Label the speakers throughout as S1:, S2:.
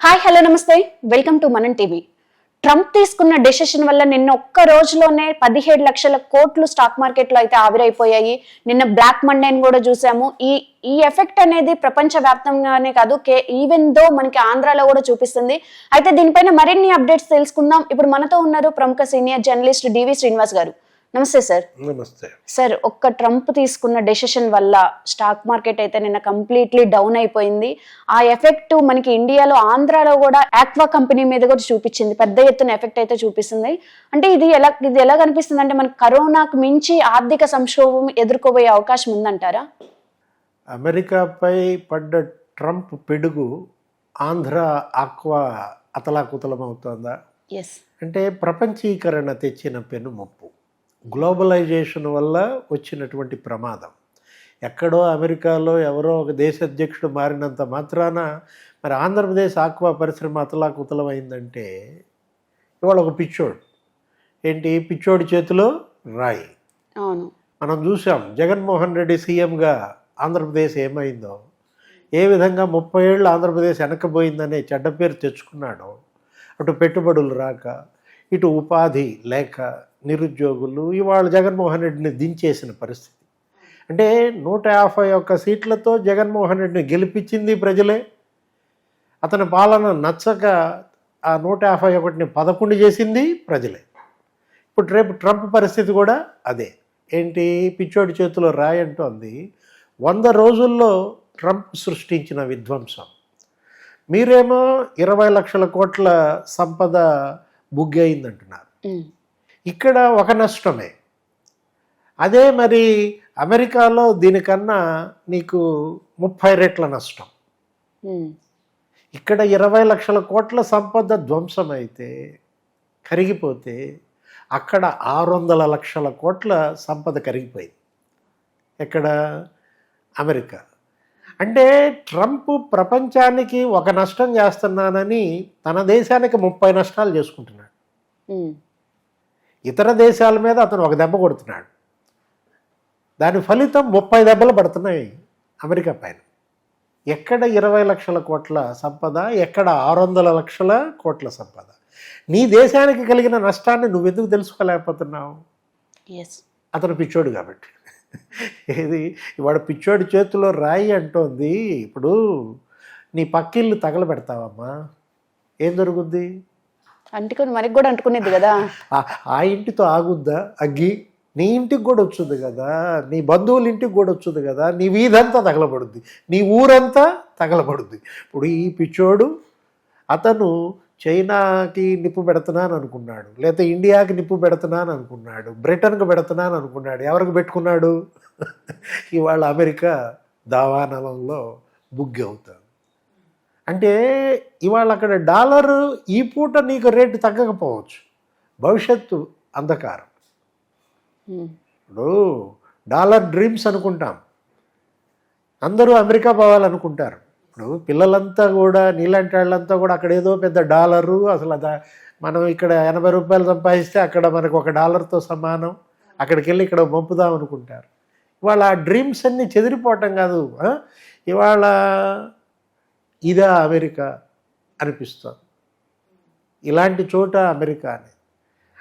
S1: Hi hello నమస్తే. Welcome to మనం TV Trump తీసుకున్న డెసిషన్ వల్ల నిన్న ఒక్క రోజులోనే పదిహేడు లక్షల కోట్లు స్టాక్ మార్కెట్లో అయితే ఆవిరైపోయాయి. నిన్న బ్లాక్ మండేని కూడా చూసాము. ఈ ఈ ఎఫెక్ట్ అనేది ప్రపంచ వ్యాప్తంగానే కాదు కే ఈవెన్ దో మనకి ఆంధ్రాలో కూడా చూపిస్తుంది. అయితే దీనిపైన మరిన్ని అప్డేట్స్ తెలుసుకుందాం. ఇప్పుడు మనతో ఉన్నారు ప్రముఖ సీనియర్ జర్నలిస్ట్ డివి శ్రీనివాస్ గారు. నమస్తే సార్
S2: నమస్తే.
S1: సార్ ఒక్క ట్రంప్ తీసుకున్న డెసిషన్ వల్ల స్టాక్ మార్కెట్ అయితే నిన్న కంప్లీట్లీ డౌన్ అయిపోయింది. ఆ ఎఫెక్ట్ మనకి ఇండియాలో ఆంధ్రాలో కూడా ఆక్వా కంపెనీ మీద కూడా చూపించింది. పెద్ద ఎత్తున ఎఫెక్ట్ అయితే చూపిస్తుంది. అంటే ఇది ఎలా ఇది ఎలా కనిపిస్తుంది? అంటే మనకి కరోనాకు మించి ఆర్థిక సంక్షోభం ఎదుర్కోబోయే అవకాశం ఉందంటారా?
S2: అమెరికాపై పడ్డ ట్రంప్ పిడుగు ఆంధ్ర ఆక్వా అతలాకుతలం అవుతోందా
S1: ఎస్
S2: అంటే ప్రపంచీకరణ తెచ్చిన పెనుముప్పు గ్లోబలైజేషన్ వల్ల వచ్చినటువంటి ప్రమాదం. ఎక్కడో అమెరికాలో ఎవరో ఒక దేశ అధ్యక్షుడు మారినంత మాత్రాన మరి ఆంధ్రప్రదేశ్ ఆక్వా పరిశ్రమ అతలాకుతలం అయిందంటే ఇవాళ ఒక పిచ్చోడు. ఏంటి? పిచ్చోడి చేతిలో రాయి.
S1: అవును.
S2: మనం చూసాం జగన్మోహన్ రెడ్డి సీఎంగా ఆంధ్రప్రదేశ్ ఏమైందో ఏ విధంగా ముప్పై ఏళ్ళు ఆంధ్రప్రదేశ్ వెనకపోయిందనే చెడ్డ పేరు తెచ్చుకున్నాడో అటు పెట్టుబడులు రాక ఇటు ఉపాధి లేక నిరుద్యోగులు ఇవాళ జగన్మోహన్ రెడ్డిని దించేసిన పరిస్థితి. అంటే నూట యాభై ఒక్క సీట్లతో జగన్మోహన్ రెడ్డిని గెలిపించింది ప్రజలే. అతని పాలన నచ్చక ఆ నూట యాభై ఒకటిని పదకొండు చేసింది ప్రజలే. ఇప్పుడు రేపు ట్రంప్ పరిస్థితి కూడా అదే. ఏంటి? పిచ్చోడి చేతిలో రాయి అంటోంది వంద రోజుల్లో ట్రంప్ సృష్టించిన విధ్వంసం. మీరేమో ఇరవై లక్షల కోట్ల సంపద బుగ్గి అయిందంటున్నారు ఇక్కడ ఒక నష్టమే. అదే మరి అమెరికాలో దీనికన్నా నీకు ముప్పై రెట్ల నష్టం. ఇక్కడ ఇరవై లక్షల కోట్ల సంపద ధ్వంసం అయితే కరిగిపోతే అక్కడ ఆరు వందల లక్షల కోట్ల సంపద కరిగిపోయింది. ఎక్కడ? అమెరికా. అంటే ట్రంప్ ప్రపంచానికి ఒక నష్టం చేస్తున్నానని తన దేశానికి ముప్పై నష్టాలు చేసుకుంటున్నాడు. ఇతర దేశాల మీద అతను ఒక దెబ్బ కొడుతున్నాడు. దాని ఫలితం ముప్పై దెబ్బలు పడుతున్నాయి అమెరికా పైన. ఎక్కడ ఇరవై లక్షల కోట్ల సంపద ఎక్కడ ఆరు వందల లక్షల కోట్ల సంపద. నీ దేశానికి కలిగిన నష్టాన్ని నువ్వెందుకు తెలుసుకోలేకపోతున్నావు? అతను పిచ్చోడు కాబట్టి. ఏది? ఇవాడు పిచ్చోడి చేతిలో రాయి అంటోంది. ఇప్పుడు నీ పక్కిళ్ళు తగలబెడతావమ్మా. ఏం జరుగుద్ది?
S1: అంటుకుని మనకి కూడా అంటుకునేది కదా.
S2: ఆ- ఇంటితో ఆగుద్దా? అగ్గి నీ ఇంటికి కూడా వచ్చుద్ది కదా. నీ బంధువుల ఇంటికి కూడా వచ్చుద్ది కదా. నీ వీధంతా తగలబడుద్ది. నీ ఊరంతా తగలబడుద్ది. ఇప్పుడు ఈ పిచ్చోడు అతను చైనాకి నిప్పు పెడుతున్నాను అనుకున్నాడు. లేకపోతే ఇండియాకి నిప్పు పెడుతున్నాను అనుకున్నాడు. బ్రిటన్కి పెడుతున్నాను అనుకున్నాడు. ఎవరికి పెట్టుకున్నాడు? ఇవాళ అమెరికా దావానలంలో బుగ్గి అవుతాడు అంటే ఇవాళ అక్కడ డాలర్ ఈ పూట నీకు రేటు తగ్గకపోవచ్చు. భవిష్యత్తు అంధకారం. ఇప్పుడు డాలర్ డ్రీమ్స్ అనుకుంటాం. అందరూ అమెరికా పోవాలనుకుంటారు. ఇప్పుడు పిల్లలంతా కూడా నీలాంటి వాళ్ళంతా కూడా అక్కడ ఏదో పెద్ద డాలరు అసలు మనం ఇక్కడ ఎనభై రూపాయలు సంపాదిస్తే అక్కడ మనకు ఒక డాలర్తో సమానం. అక్కడికి వెళ్ళి ఇక్కడ పంపుదాం అనుకుంటారు. ఇవాళ ఆ డ్రీమ్స్ అన్నీ చెదిరిపోవటం కాదు. ఇవాళ ఇదా అమెరికా అనిపిస్తుంది. ఇలాంటి చోట అమెరికా అని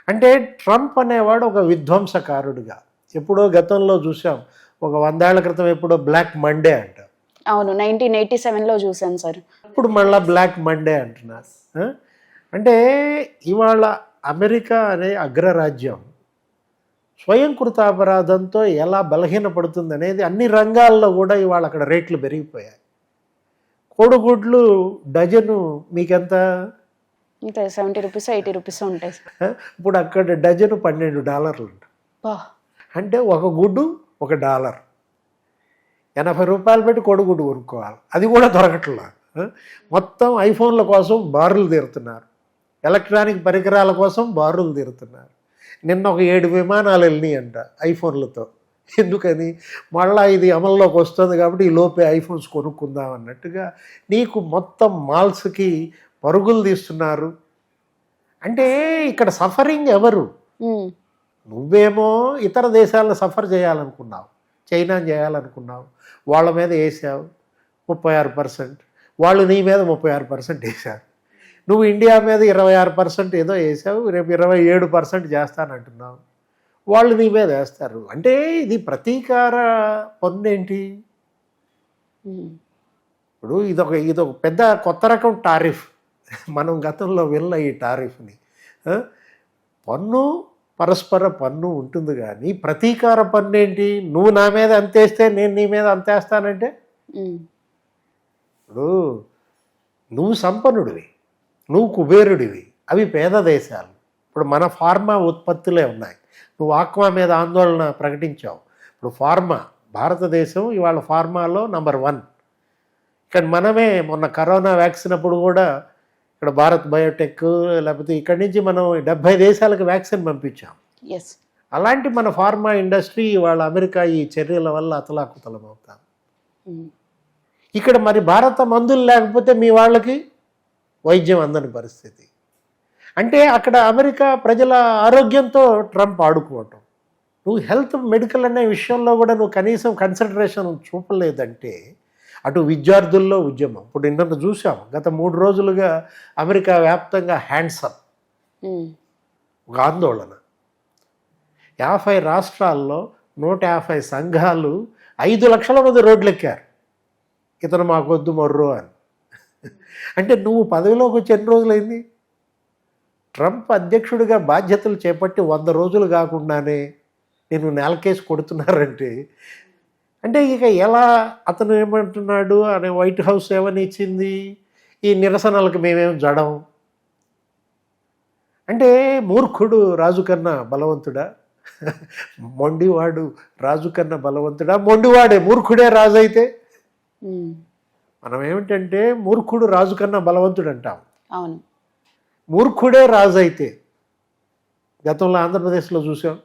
S2: అంటే ట్రంప్ అనేవాడు ఒక విధ్వంసకారుడిగా. ఎప్పుడో గతంలో చూసాం. ఒక వందేళ్ళ క్రితం ఎప్పుడో బ్లాక్ మండే అంట.
S1: అవును నైన్టీన్ ఎయిటీ సెవెన్లో చూసాను సార్.
S2: ఇప్పుడు మళ్ళా బ్లాక్ మండే అంటున్నారు? అంటే ఇవాళ అమెరికా అనే అగ్రరాజ్యం స్వయం కృతాపరాధంతో ఎలా బలహీనపడుతుంది అనేది అన్ని రంగాల్లో కూడా ఇవాళ అక్కడ రేట్లు పెరిగిపోయాయి. కోడిగుడ్లు డజను మీకెంత?
S1: సెవెంటీ రూపీస్ ఎయిటీ రూపీస్ ఉంటాయి?
S2: ఇప్పుడు అక్కడ డజను పన్నెండు డాలర్లు అంట ఒక గుడ్డు ఒక డాలర్. ఎనభై రూపాయలు పెట్టి కొడుగుడ్డు కొనుక్కోవాలి. అది కూడా దొరకట్లా? మొత్తం ఐఫోన్ల కోసం బారులు తీరుతున్నారు. ఎలక్ట్రానిక్ పరికరాల కోసం బారులు తీరుతున్నారు. నిన్న ఒక ఏడు విమానాలు వెళ్ళినాయి అంట ఐఫోన్లతో. ఎందుకని? మళ్ళా ఇది అమల్లోకి వస్తుంది కాబట్టి ఈ లోపే ఐఫోన్స్ కొనుక్కుందాం అన్నట్టుగా నీకు మొత్తం మాల్స్కి పరుగులు తీస్తున్నారు. అంటే ఇక్కడ సఫరింగ్ ఎవరు? నువ్వేమో ఇతర దేశాలను సఫర్ చేయాలనుకున్నావు. చైనా చేయాలనుకున్నావు. వాళ్ళ మీద వేసావు. ముప్పై ఆరు పర్సెంట్. వాళ్ళు నీ మీద ముప్పై ఆరు పర్సెంట్ వేశారు. నువ్వు ఇండియా మీద ఇరవై ఆరు పర్సెంట్ ఏదో వేసావు. రేపు ఇరవై ఏడు పర్సెంట్ చేస్తానంటున్నావు. వాళ్ళు నీ మీద వేస్తారు. అంటే ఇది ప్రతీకార పన్ను ఏంటి
S1: ఉమ్,
S2: ఇప్పుడు ఇదొక ఇదొక పెద్ద కొత్త రకం టారిఫ్. మనం గతంలో విన్న ఈ టారిఫ్ని? పన్ను పరస్పర పన్ను ఉంటుంది కానీ ప్రతీకార పన్ను ఏంటి నువ్వు నా మీద అంతేస్తే నేను నీ మీద అంతేస్తానంటే? ఇప్పుడు నువ్వు సంపన్నుడివి. నువ్వు కుబేరుడివి. అవి పేద దేశాలు. ఇప్పుడు మన ఫార్మా ఉత్పత్తులే ఉన్నాయి. నువ్వు ఆక్వా మీద ఆందోళన ప్రకటించావు. ఇప్పుడు ఫార్మా భారతదేశం ఇవాళ ఫార్మాలో నంబర్ వన్ ఇక్కడ మనమే మొన్న కరోనా వ్యాక్సిన్ అప్పుడు కూడా ఇక్కడ భారత్ బయోటెక్ లేకపోతే ఇక్కడి నుంచి మనం డెబ్భై దేశాలకు వ్యాక్సిన్ పంపించాం.
S1: ఎస్
S2: అలాంటి మన ఫార్మా ఇండస్ట్రీ ఇవాళ అమెరికా ఈ చర్యల వల్ల అతలాకుతలం అవుతాం.
S1: ఉమ్,
S2: ఇక్కడ మరి భారత మందులు లేకపోతే మీ వాళ్ళకి వైద్యం అందని పరిస్థితి. అంటే అక్కడ అమెరికా ప్రజల ఆరోగ్యంతో ట్రంప్ ఆడుకోవటం. నువ్వు హెల్త్ మెడికల్ అనే విషయంలో కూడా నువ్వు కనీసం కన్సిడరేషన్ చూపలేదంటే అటు విద్యార్థుల్లో ఉద్యమం. ఇప్పుడు నిన్న చూసాం గత మూడు రోజులుగా అమెరికా వ్యాప్తంగా హ్యాండ్సప్ ఒక ఆందోళన. యాభై రాష్ట్రాల్లో నూట యాభై సంఘాలు ఐదు లక్షల మంది రోడ్లెక్కారు. ఇతను మాకొద్దు మొర్రు అని. అంటే నువ్వు పదవిలోకి వచ్చి ఎన్ని రోజులైంది? ట్రంప్ అధ్యక్షుడిగా బాధ్యతలు చేపట్టి వంద రోజులు కాకుండానే నేను నేలకేసి కొడుతున్నారంటే అంటే ఇక ఎలా అతను ఏమంటున్నాడు అనే వైట్ హౌస్ ఏమని ఇచ్చింది? ఈ నిరసనలకు మేమేం జడం? అంటే మూర్ఖుడు రాజు కన్నా బలవంతుడా? మొండివాడు రాజు కన్నా బలవంతుడా? మొండివాడే మూర్ఖుడే రాజు అయితే మనం ఏమిటంటే మూర్ఖుడు రాజు కన్నా బలవంతుడు అంటాం
S1: అవును.
S2: మూర్ఖుడే రాజు అయితే గతంలో ఆంధ్రప్రదేశ్లో చూసాం.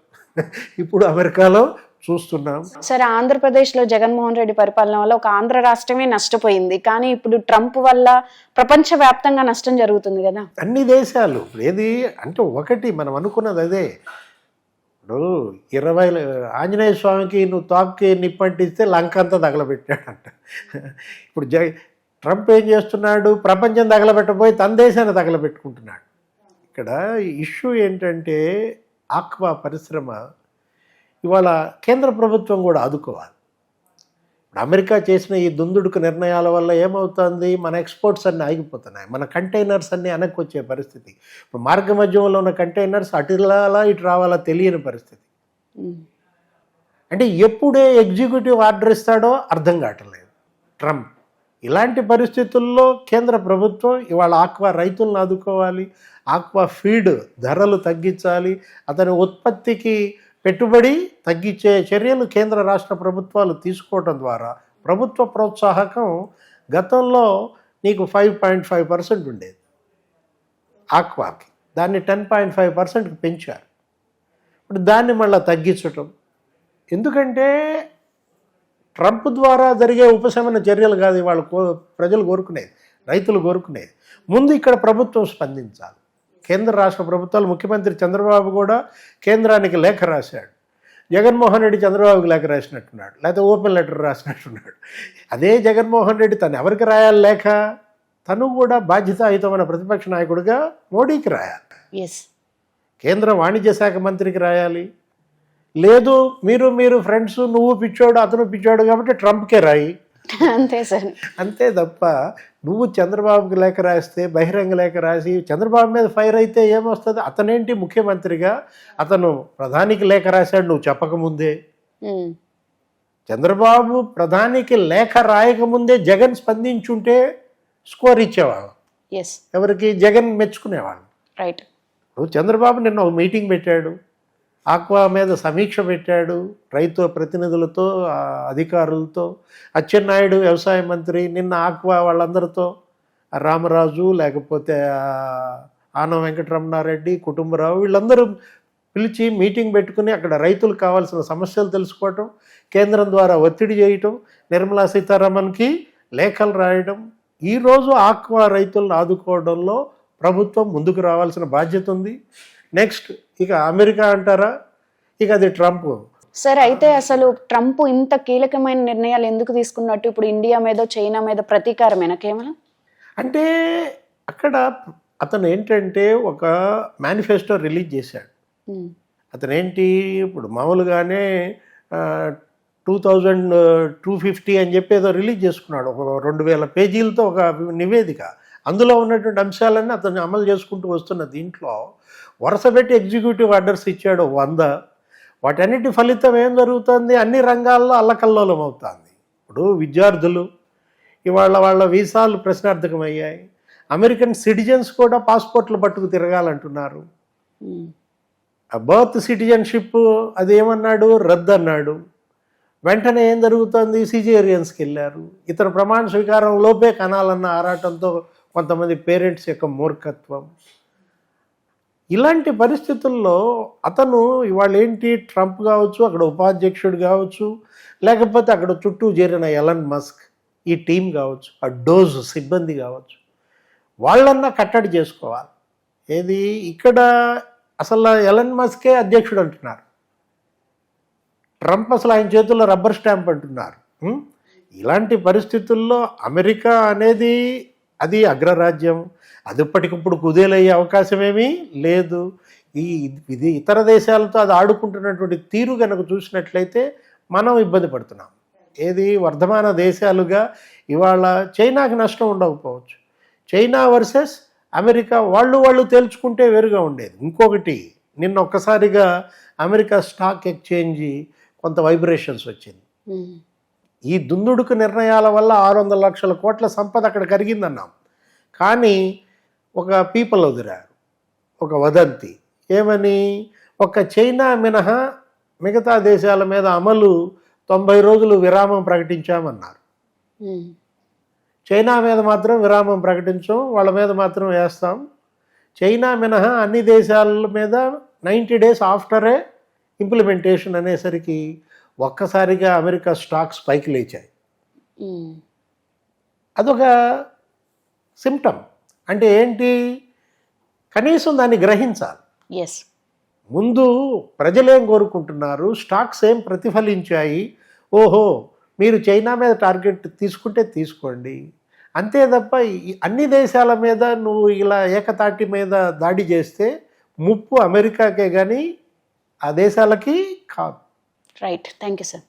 S2: ఇప్పుడు అమెరికాలో చూస్తున్నాం.
S1: సరే ఆంధ్రప్రదేశ్లో జగన్మోహన్ రెడ్డి పరిపాలన వల్ల ఒక ఆంధ్ర రాష్ట్రమే నష్టపోయింది. కానీ ఇప్పుడు ట్రంప్ వల్ల ప్రపంచ వ్యాప్తంగా నష్టం జరుగుతుంది కదా.
S2: అన్ని దేశాలు. ఏది? అంటే ఒకటి మనం అనుకున్నది అదే. ఇప్పుడు ఇరవై ఆంజనేయ స్వామికి నువ్వు తాక్కి నిప్పంటిస్తే లంక అంతా తగలబెట్టాడంట. ఇప్పుడు జై ట్రంప్ ఏం చేస్తున్నాడు? ప్రపంచం తగలబెట్టబోయి తన దేశాన్ని తగలబెట్టుకుంటున్నాడు. ఇక్కడ ఇష్యూ ఏంటంటే ఆక్వా పరిశ్రమ ఇవాళ కేంద్ర ప్రభుత్వం కూడా ఆదుకోవాలి. ఇప్పుడు అమెరికా చేసిన ఈ దుందుడుకు నిర్ణయాల వల్ల ఏమవుతుంది? మన ఎక్స్పోర్ట్స్ అన్నీ ఆగిపోతున్నాయి. మన కంటైనర్స్ అన్నీ వెనక్కి వచ్చే పరిస్థితి. ఇప్పుడు మార్గ మధ్యంలో ఉన్న కంటైనర్స్ అటు రావాలా ఇటు రావాలా తెలియని పరిస్థితి. అంటే ఎప్పుడే ఎగ్జిక్యూటివ్ ఆర్డర్ ఇస్తాడో అర్థం కావట్లేదు. ట్రంప్. ఇలాంటి పరిస్థితుల్లో కేంద్ర ప్రభుత్వం ఇవాళ ఆక్వా రైతులను ఆదుకోవాలి ఆక్వా ఫీడ్ ధరలు తగ్గించాలి అతని ఉత్పత్తికి పెట్టుబడి తగ్గించే చర్యలు కేంద్ర రాష్ట్ర ప్రభుత్వాలు తీసుకోవడం ద్వారా ప్రభుత్వ ప్రోత్సాహకం గతంలో నీకు ఫైవ్ పాయింట్ ఫైవ్ పర్సెంట్ ఉండేది ఆక్వాకి. దాన్ని టెన్ పాయింట్ ఫైవ్ పర్సెంట్కి పెంచారు. ఇప్పుడు దాన్ని మళ్ళీ తగ్గించటం. ఎందుకంటే ట్రంప్ ద్వారా జరిగే ఉపశమన చర్యలు కాదు వాళ్ళు కో ప్రజలు కోరుకునేది రైతులు కోరుకునేది. ముందు ఇక్కడ ప్రభుత్వం స్పందించాలి. కేంద్ర రాష్ట్ర ప్రభుత్వాలు ముఖ్యమంత్రి చంద్రబాబు కూడా కేంద్రానికి లేఖ రాశాడు. జగన్మోహన్ రెడ్డి చంద్రబాబుకి లేఖ రాసినట్టున్నాడు లేకపోతే ఓపెన్ లెటర్ రాసినట్టున్నాడు. అదే జగన్మోహన్ రెడ్డి తను ఎవరికి రాయాలి లేఖ? తను కూడా బాధ్యతాయుతమైన ప్రతిపక్ష నాయకుడిగా మోడీకి రాయాలి.
S1: ఎస్
S2: కేంద్ర వాణిజ్య శాఖ మంత్రికి రాయాలి. లేదు మీరు మీరు ఫ్రెండ్స్ నువ్వు పిచ్చోడు అతను పిచ్చోడు కాబట్టి ట్రంప్కే రాయి.
S1: అంతే సార్.
S2: అంతే తప్ప నువ్వు చంద్రబాబుకి లేఖ రాస్తే బహిరంగ లేఖ రాసి చంద్రబాబు మీద ఫైర్ అయితే ఏమొస్తుంది? అతనేంటి ముఖ్యమంత్రిగా? అతను ప్రధానికి లేఖ రాశాడు నువ్వు చెప్పకముందే. చంద్రబాబు ప్రధానికి లేఖ రాయకముందే జగన్ స్పందించుంటే స్కోర్ ఇచ్చేవాళ్ళం. ఎవరికి? జగన్ మెచ్చుకునేవాళ్ళం.
S1: రైట్
S2: ఇప్పుడు చంద్రబాబు నిన్న ఒక మీటింగ్ పెట్టాడు. ఆక్వా మీద సమీక్ష పెట్టాడు రైతు ప్రతినిధులతో అధికారులతో. అచ్చెన్నాయుడు వ్యవసాయ మంత్రి నిన్న ఆక్వా వాళ్ళందరితో రామరాజు లేకపోతే ఆనం వెంకటరమణారెడ్డి కుటుంబరావు వీళ్ళందరూ పిలిచి మీటింగ్ పెట్టుకుని అక్కడ రైతులకు కావాల్సిన సమస్యలు తెలుసుకోవటం కేంద్రం ద్వారా ఒత్తిడి చేయటం నిర్మలా సీతారామన్కి లేఖలు రాయడం ఈరోజు ఆక్వా రైతులను ఆదుకోవడంలో ప్రభుత్వం ముందుకు రావాల్సిన బాధ్యత ఉంది. నెక్స్ట్ ఇక అమెరికా అంటారా? ఇక అది ట్రంప్.
S1: సార్ అయితే అసలు ట్రంప్ ఇంత కీలకమైన నిర్ణయాలు ఎందుకు తీసుకున్నట్టు ఇప్పుడు ఇండియా మీద చైనా మీద ప్రతీకారమేనా కేవలం?
S2: అంటే అక్కడ అతను ఏంటంటే ఒక మేనిఫెస్టో రిలీజ్ చేశాడు. అతను ఏంటి ఇప్పుడు మామూలుగానే టూ థౌజండ్ టూ ఫిఫ్టీ అని చెప్పి ఏదో రిలీజ్ చేసుకున్నాడు. ఒక రెండు వేల పేజీలతో ఒక నివేదిక. అందులో ఉన్నటువంటి అంశాలన్నీ అతను అమలు చేసుకుంటూ వస్తున్న దీంట్లో వరుస పెట్టి ఎగ్జిక్యూటివ్ ఆర్డర్స్ ఇచ్చాడు వంద. వాటన్నిటి ఫలితం ఏం జరుగుతుంది? అన్ని రంగాల్లో అల్లకల్లోలం అవుతుంది. ఇప్పుడు విద్యార్థులు ఇవాళ వాళ్ళ వీసాలు ప్రశ్నార్థకమయ్యాయి. అమెరికన్ సిటిజన్స్ కూడా పాస్పోర్ట్లు పట్టుకు తిరగాలంటున్నారు. బర్త్ సిటిజన్షిప్ అది ఏమన్నాడు రద్దు అన్నాడు. వెంటనే ఏం జరుగుతుంది? సిజేరియన్స్కి వెళ్ళారు. ఇతర ప్రమాణ స్వీకారం లోపే కనాలన్న ఆరాటంతో కొంతమంది పేరెంట్స్ యొక్క మూర్ఖత్వం. ఇలాంటి పరిస్థితుల్లో అతను ఇవాళ ఏంటి ట్రంప్ కావచ్చు అక్కడ ఉపాధ్యక్షుడు కావచ్చు లేకపోతే అక్కడ చుట్టూ చేరిన ఎలన్ మస్క్ ఈ టీం కావచ్చు ఆ డోజ్ సిబ్బంది కావచ్చు వాళ్ళన్నా కట్టడి చేసుకోవాలి. ఏది? ఇక్కడ అసలు ఎలన్ మస్కే అధ్యక్షుడు అంటున్నారు. ట్రంప్ అసలు ఆయన చేతుల్లో రబ్బర్ స్టాంప్ అంటున్నారు. ఇలాంటి పరిస్థితుల్లో అమెరికా అనేది అది అగ్రరాజ్యం. అది ఇప్పటికిప్పుడు కుదేలయ్యే అవకాశమేమీ లేదు. ఈ ఇది ఇతర దేశాలతో అది ఆడుకుంటున్నటువంటి తీరు కనుక చూసినట్లయితే మనం ఇబ్బంది పడుతున్నాం. ఏది వర్ధమాన దేశాలుగా ఇవాళ చైనాకి నష్టం ఉండకపోవచ్చు. చైనా వర్సెస్ అమెరికా వాళ్ళు వాళ్ళు తేల్చుకుంటే వేరుగా ఉండేది. ఇంకొకటి నిన్న ఒక్కసారిగా అమెరికా స్టాక్ ఎక్స్చేంజి కొంత వైబ్రేషన్స్ వచ్చింది. ఈ దుందుడుకు నిర్ణయాల వల్ల ఆరు వందల లక్షల కోట్ల సంపద అక్కడ కరిగిందన్నాం. కానీ ఒక పీపుల్ వదిలారు ఒక వదంతి. ఏమని? ఒక చైనా మినహా మిగతా దేశాల మీద అమలు తొంభై రోజులు విరామం ప్రకటించామన్నారు. చైనా మీద మాత్రం విరామం ప్రకటించాం వాళ్ళ మీద మాత్రం వేస్తాం. చైనా మినహా అన్ని దేశాల మీద నైంటీ డేస్ ఆఫ్టరే ఇంప్లిమెంటేషన్ అనేసరికి ఒక్కసారిగా అమెరికా స్టాక్స్ పైకి లేచాయి. అదొక సిమ్టమ్ అంటే ఏంటి? కనీసం దాన్ని గ్రహించాలి.
S1: ఎస్
S2: ముందు ప్రజలేం కోరుకుంటున్నారు? స్టాక్స్ ఏం ప్రతిఫలించాయి? ఓహో మీరు చైనా మీద టార్గెట్ తీసుకుంటే తీసుకోండి. అంతే తప్ప ఈ అన్ని దేశాల మీద నువ్వు ఇలా ఏకతాటి మీద దాడి చేస్తే ముప్పు అమెరికాకే కానీ ఆ దేశాలకి కాదు.
S1: Right thank you sir